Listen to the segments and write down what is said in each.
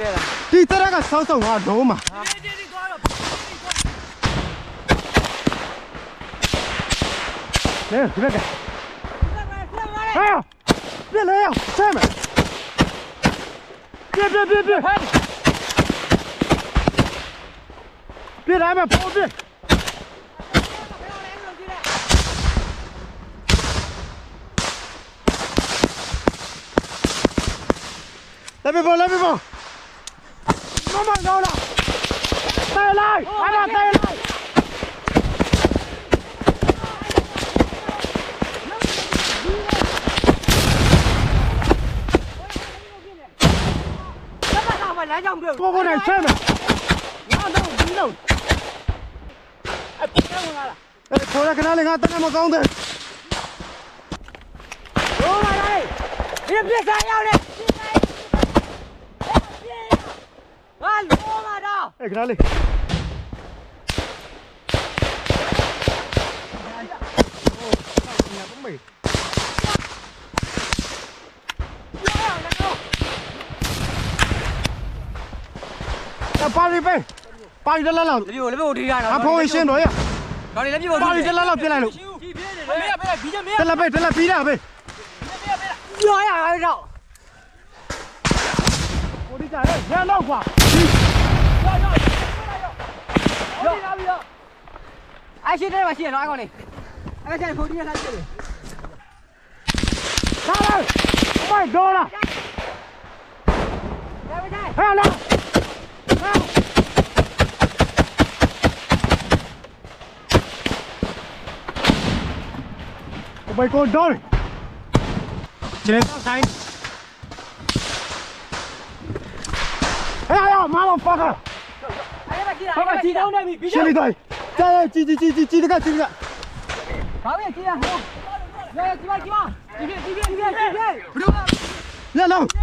谢了。你在那个手上拿多嘛？来，这边给。哎呀，别来呀，下面。别别别别！别来嘛，跑别。来别跑，来别跑。nó mạnh rồi nào? Tay lại! Anh là tay lại? Cô con này xem này thôi ra cái đó lên ngang tay một con thôi Đúng rồi đây. Đi đâm kia xa nhau đi. လုံးအပြင်းဝင်လာလားအဲ့ခေါ်ရခဏလေးငါတန်းမကောင်းတဲ့ရိုးလာလေဒီပြစ်စားရောက်နေငါလိုးလာတော့အဲ့ခဏလေးမေးအပါရီပဲပါရီတလားလောက်ဒီလိုလည်းဘို့ဒီရနော်အဖိုးရှင်းတော့ရတော်တယ်လည်းပြဖို့ပါရီတလားလောက်ပြလိုက်လို့မင်းကပဲဘီးချမင်းတလားပဲတလားပြီးတာပဲပြောရအောင်တော့ဟိုဒီကြရဲရလောက်ကွာ ရောရောရောအရှိတဲ့မှာရှိရနော်အကောင်လေးအဲ့ဒါဖိုးဒီရထားတယ် ထားလိုက်မိုက်ဒေါ်လာ ဒါပဲတိုင်း ဟဲ့လားဟဲ့ဘယ်ကိုဒေါ်ကျင်းတော့ဆိုင်ဟဲ့ရမာမဖာကာ အဲ့ဒါကြည့်တာဟုတ်ကဲ့ကြည့်တော့နေပြီ ရှင်းလိုက် တိုင်းကျဲကြည်ကြည်ကြည်ကြည်ကြည်တကကြည်တကဘာပဲကြည့်ရဟိုရောကြည့်ပါကြည့်ပါဒီပြဒီပြဒီပြဒီပြဘယ်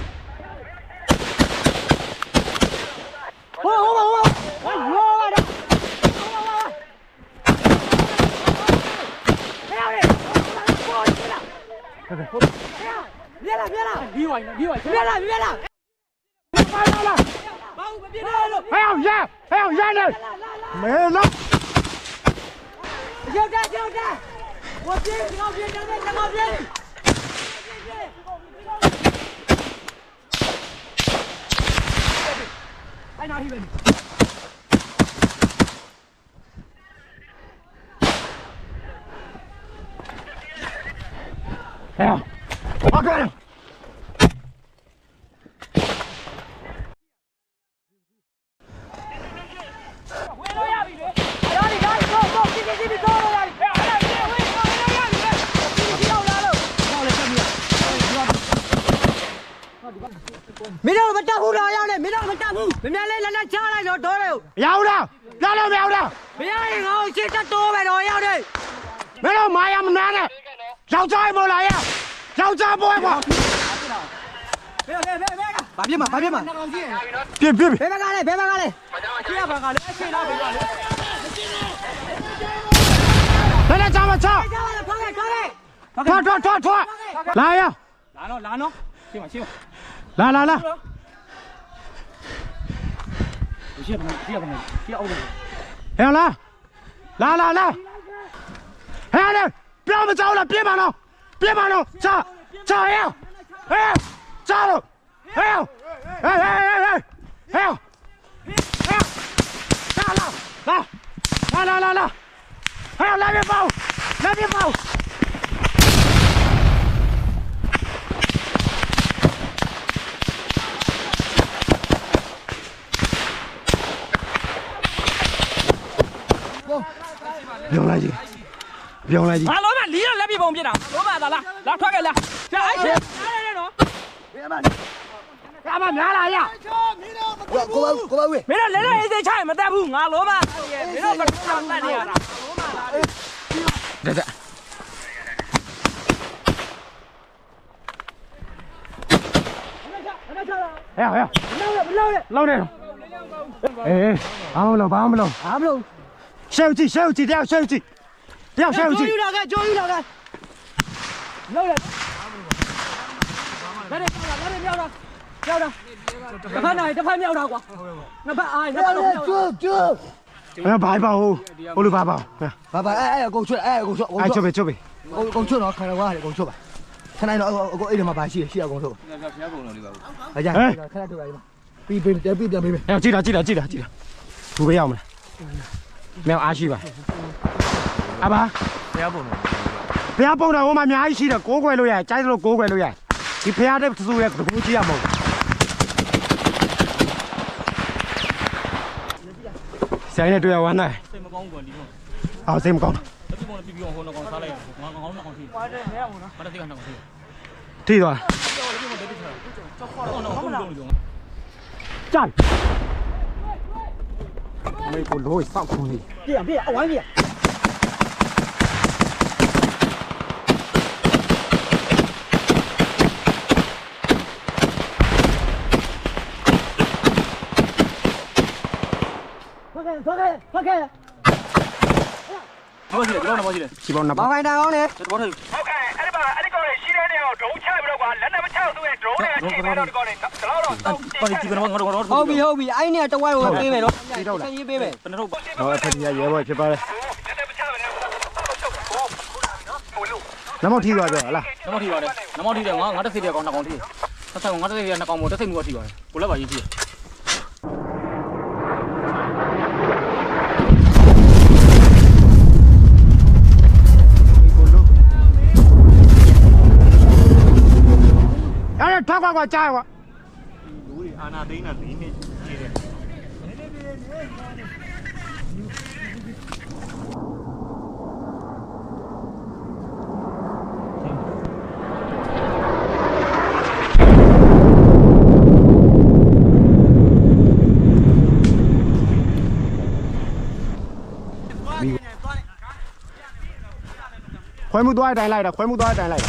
外呢，别了，别了，还要压，还要压呢，没了。交战，交战，我军，解军，正在解放军。I know he went. 哎呀，我干了！ မင်းတို့မတက်ဘူးလားရောက်နေမင်းတို့မတက်ဘူးမင်းလည်းလက်လက်ချလိုက်တော့ဒေါ်တယ်ရအောင်လားလာလို့မရအောင်လားမရရင်ငါ့ကိုရှင်းတက်တိုးပဲတော့ရောက်နေမင်းတို့မာယာမနာနဲ့ယောက်ျားမို့လားရယောက်ျားပွဲကွာဘယ်ဘယ်ဘယ်ဘယ်ဘာပြမဘာပြမပြပြပြဘယ်ဘက်ကလဲဘယ်ဘက်ကလဲကြည့်ရပါကလည်းအချိန်တော့ပြီကလေလက်လက်ချမချကြောက်ရဖောက်ခဲ့ခေါက်ခဲ့ထွတ်ထွတ်ထွတ်ထွတ်လာရလာနော်လာနော်ရှင်းပါရှင်းပါ 来来来，我他们，借他们，吊着他。哎，来，来来来，哎呀，不要们走了，别跑了，别跑了，炸炸哎呀，哎呀，炸了，哎呀，哎哎哎哎，哎呀，哎呀，炸了，来，来来来来，哎呀，来别跑，来别跑。 ပြောင်းလိုက်ကြီးငါလုံးမလီးတော့လက်ပြပုံပြစ်တာလုံးမသာလားလာထွက်ခဲ့လားကြာအဲ့ချက်နားရဲနော်ကမများလာရကိုကိုကိုပါဝေးမင်းတို့လည်းလည်းအေးစိတ်ချရင်မတက်ဘူးငါလုံးမမင်းတို့ကတော့တတ်နေရတာတက်တက်ဟဲ့ဟဲ့လောက်နေတော့အေးဘာမလို့ဘာမလို့အားမလို့ရှေ့ကြည့်ရှေ့ကြည့်တယောက်ရှေ့ကြည့်တယောက်ရှေ့ကြည့်ယူလာကကြိုး Đeo xe làm gì? Chỗ nào kìa, nào kìa Lâu rồi Lấy đi, lấy đi, đeo đâu Đeo đâu Đập phát này, đập phát đeo đâu quá. Đập phát ai, đập phát đâu Chưa, chưa. Ê, bà ấy bảo, ô lưu bà bảo Bà bà, ê, ê, con chuột, ê, con chuột Ai chuột về, chuột về? Con chuột nó, khả năng quá, con chuột bà. Thế này nó, có ý được mà bà chỉ, chỉ là con chuột Bà nhá, khả năng được bà đi mà. Bì, bì, bì, bì, bì Ê, chị đã, chị đã, chị đã, chị đã Thu cái nhau mà Mèo ai chi bà. ပါဘူးအကြခဏထုတ်လိုက်ပါပြီးပြီးပြန်ပြီးပြန်ပြီးအဲ့ကြည့်တာကြည့်တာကြည့်တာကြည့်တာဘူးပဲရောက်မလားမြောက်အားရှိပါအဘာဖျားပုံတော်ဘုရားပုံတော်ဟိုမှာအများကြီးရှိတယ်ကိုးကွယ်လို့ရတယ်ကြိုက်လို့ကိုးကွယ်လို့ရတယ်ဒီဘုရားတဲ့သူရဲ့တကူကြီးရမဟုတ်ဆိုင်နဲ့တွေ့ရဝမ်းနိုင်စိတ်မကောင်းဘူးကွာဒီကောင်အောင်စိတ်မကောင်းလက်ပြပုံနဲ့ပြီးပြီးအောင်ဟိုတော့ကောင်စားလိုက်ငါငါငါကောင်ထိပါတယ်မရဘူးနော်ဘာတက်တဲ့ကောင်ထိထိသွားလက်ပြပုံတက်တက်ချာကြောက်ခေါ်တော့တော့လုံးလုံး ကြိုက်မေကိုလို့စောက်ခွန်ကြီး ပြပြအဝိုင်းပြ ဖက်ခဲ့ ဖက်ခဲ့ဖက်ခဲ့ဘာရှိလဲဒီကောင်ဘာရှိလဲစီပေါင်းနှစ်ဘာပေါင်းခိုင်းတာအောင်လေတော်တော်ထဟုတ်ကဲ့အဲ့ဒီမှာအဲ့ဒီကောင်လေးရှိတဲ့နေအောင်ဒုံးချပြီးတော့ကွာလက်နဲ့မချတော့သူ့ရဲ့ drone နဲ့ချိန်ပြီးတော့ဒီကောင်လေးတော့တော့တော့ဘာဒီကောင်ငါတော့ငါတော့ဟုတ်ပြီဟုတ်ပြီအဲ့ဒီကတဝိုင်းကိုပေးမယ်နော်ဆက်ရေးပေးမယ်ဘယ်တော့တော့အထက်ကြီးရဲဘော်ဖြစ်ပါလေလက်နဲ့မချဘဲနဲ့ဟိုလို့နမောက်ထိသွားကြဟလားနမောထိပါတယ်နမောထိတယ်ငါငါတက်စိတ်တဲ့ကောင်နှစ်ကောင်ထိဆက်ဆက်ငါတက်စိတ်တဲ့နှစ်ကောင်မို့တက်စိတ်မျိုးထိပါတယ်ကိုလည်းပါရေးကြည့် quá quá trai quá đủ đi ana đấy này này khoái một đôi đại này là khoái một đôi đại này.